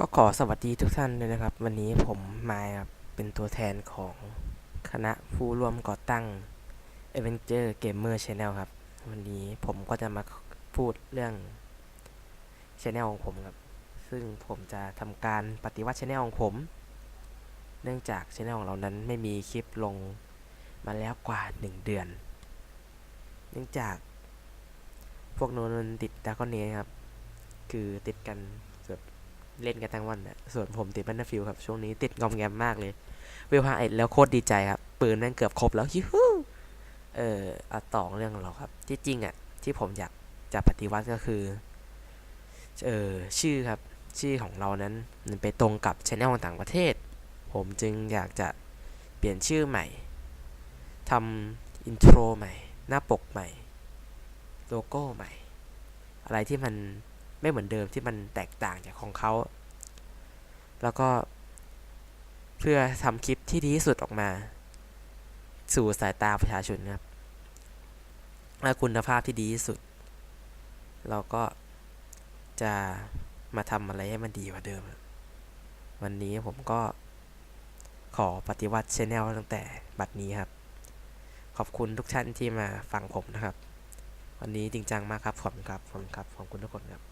ก็ขอสวัสดีทุกท่านเลยนะครับ วันนี้ผมมาครับเป็นตัวแทนของคณะผู้ร่วมก่อตั้ง Avenger Gamer Channel ครับ วันนี้ผมก็จะมาพูดเรื่อง Channel ของผมครับ ซึ่งผมจะทำการปฏิวัติ Channel ของผม เนื่องจาก Channel ของเรานั้นไม่มีคลิปลงมาแล้วกว่า 1 เดือน เนื่องจากพวกโนนนติดดากอนเนครับ คือติดกัน เล่นกันทั้งวันนะส่วนผมติดบันนาฟิลครับ ช่วงนี้ติดงอมแงมมากเลยเวลห้าเอ็ดแล้วโคตรดีใจครับ ปืนแม่งเกือบครบแล้วยูฮูเออเอาต่อเรื่องของเราครับ ที่จริงอะ ที่ผมอยากจะปฏิวัติก็คือ เออชื่อครับ ชื่อของเรานั้นมันไปตรงกับช anel ของต่างประเทศ ผมจึงอยากจะเปลี่ยนชื่อใหม่ทำอินโทรใหม่ หน้าปกใหม่ โลโก้ใหม่ อะไรที่มัน ไม่เหมือนเดิมที่มันแตกต่างจากของเขา แล้วก็เพื่อทำคลิปที่ดีที่สุดออกมา สู่สายตาประชาชนนะครับและคุณภาพที่ดีที่สุด เราก็จะมาทำอะไรให้มันดีกว่าเดิม วันนี้ผมก็ขอปฏิวัติช anel ตั้งแต่บัดนี้ครับ ขอบคุณทุกท่านที่มาฟังผมนะครับ วันนี้จริงจังมากครับ ขอบคุณครับ ขอบคุณครับ ขอบคุณทุกคนครับ